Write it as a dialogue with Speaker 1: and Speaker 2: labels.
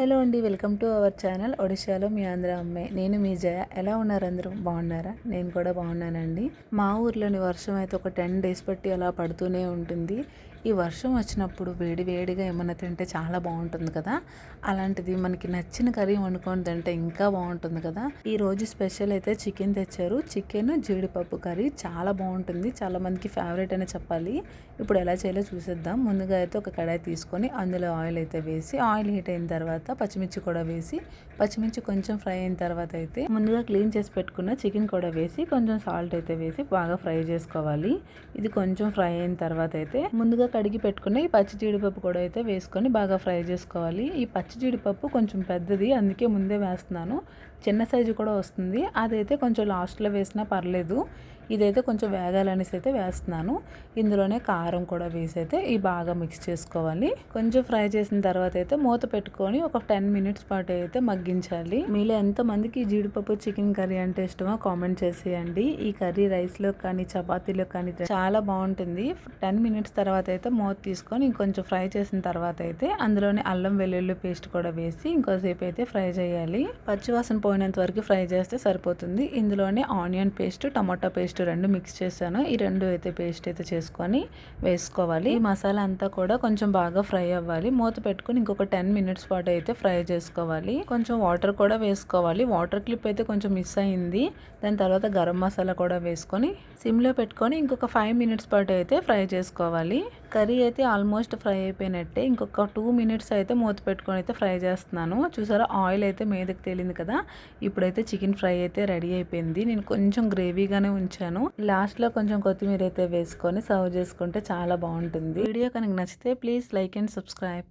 Speaker 1: Hello అండి welcome to our channel ఒడిశాలో మీ ఆంధ్ర అమ్మాయి నేను మీ జయ. ఎలా ఉన్నారు అందరూ? బాగున్నారా? నేను కూడా బాగున్నానండి. మా ఊర్లోని వర్షం అయితే ఒక టెన్ డేస్ బట్టి అలా పడుతూనే ఉంటుంది. ఈ వర్షం వచ్చినప్పుడు వేడి వేడిగా ఏమైనా తింటే చాలా బాగుంటుంది కదా? అలాంటిది మనకి నచ్చిన కర్రీ వండుకొని తింటే ఇంకా బాగుంటుంది కదా? ఈరోజు స్పెషల్ అయితే చికెన్ తెచ్చారు. చికెన్ జీడిపప్పు కర్రీ చాలా బాగుంటుంది. చాలా మందికి ఫేవరెట్ అని చెప్పాలి. ఇప్పుడు ఎలా చేయాలో చూసేద్దాం. ముందుగా అయితే ఒక కడాయి తీసుకొని అందులో ఆయిల్ అయితే వేసి ఆయిల్ హీట్ అయిన తర్వాత పచ్చిమిర్చి కూడా వేసి పచ్చిమిర్చి కొంచెం ఫ్రై అయిన తర్వాత అయితే ముందుగా క్లీన్ చేసి పెట్టుకున్న చికెన్ కూడా వేసి కొంచెం సాల్ట్ అయితే వేసి బాగా ఫ్రై చేసుకోవాలి. ఇది కొంచెం ఫ్రై అయిన తర్వాత అయితే ముందుగా కడిగి పెట్టుకుని ఈ పచ్చి జీడిపప్పు కూడా అయితే వేసుకొని బాగా ఫ్రై చేసుకోవాలి. ఈ పచ్చి జీడిపప్పు కొంచెం పెద్దది అందుకే ముందే వేస్తున్నాను. చిన్న సైజు కూడా వస్తుంది. అదైతే కొంచెం లాస్ట్లో వేసినా పర్లేదు. ఇదైతే కొంచెం వేగాలనేసి అయితే వేస్తున్నాను. ఇందులోనే కారం కూడా వేసి అయితే ఈ బాగా మిక్స్ చేసుకోవాలి. కొంచెం ఫ్రై చేసిన తర్వాత అయితే మూత పెట్టుకొని ఒక టెన్ మినిట్స్ పాటు అయితే మగ్గించాలి. మీలో ఎంతమందికి జీడిపప్పు చికెన్ కర్రీ అంటే ఇష్టమో కామెంట్ చేసేయండి. ఈ కర్రీ రైస్లో కానీ చపాతీలో కానీ చాలా బాగుంటుంది. టెన్ మినిట్స్ తర్వాత అయితే మూత తీసుకొని ఇంకొంచెం ఫ్రై చేసిన తర్వాత అయితే అందులోనే అల్లం వెల్లుల్లి పేస్ట్ కూడా వేసి ఇంకోసేపు అయితే ఫ్రై చేయాలి. పచ్చివాసన పోయినంత వరకు ఫ్రై చేస్తే సరిపోతుంది. ఇందులోనే ఆనియన్ పేస్ట్ టమాటా పేస్ట్ రెండు మిక్స్ చేశాను. ఈ రెండు అయితే పేస్ట్ అయితే చేసుకొని వేసుకోవాలి. ఈ మసాలా అంతా కూడా కొంచెం బాగా ఫ్రై అవ్వాలి. మూత పెట్టుకుని ఇంకొక టెన్ మినిట్స్ పాటు అయితే ఫ్రై చేసుకోవాలి. కొంచెం వాటర్ కూడా వేసుకోవాలి. వాటర్ క్లిప్ అయితే కొంచెం మిస్ అయింది. దాని తర్వాత గరం మసాలా కూడా వేసుకొని సిమ్లో పెట్టుకొని ఇంకొక ఫైవ్ మినిట్స్ పాటు అయితే ఫ్రై చేసుకోవాలి. కర్రీ అయితే ఆల్మోస్ట్ ఫ్రై అయిపోయినట్టే. ఇంకొక టూ మినిట్స్ అయితే మూత పెట్టుకొని అయితే ఫ్రై చేస్తున్నాను. చూసారా ఆయిల్ అయితే మీదకి తేలింది కదా? ఇప్పుడైతే చికెన్ ఫ్రై అయితే రెడీ అయిపోయింది. నేను కొంచెం గ్రేవీగానే ఉంచాను. లాస్ట్లో కొంచెం కొత్తిమీర అయితే వేసుకొని సర్వ్ చేసుకుంటే చాలా బాగుంటుంది. వీడియో కనుక నచ్చితే ప్లీజ్ లైక్ అండ్ సబ్స్క్రైబ్.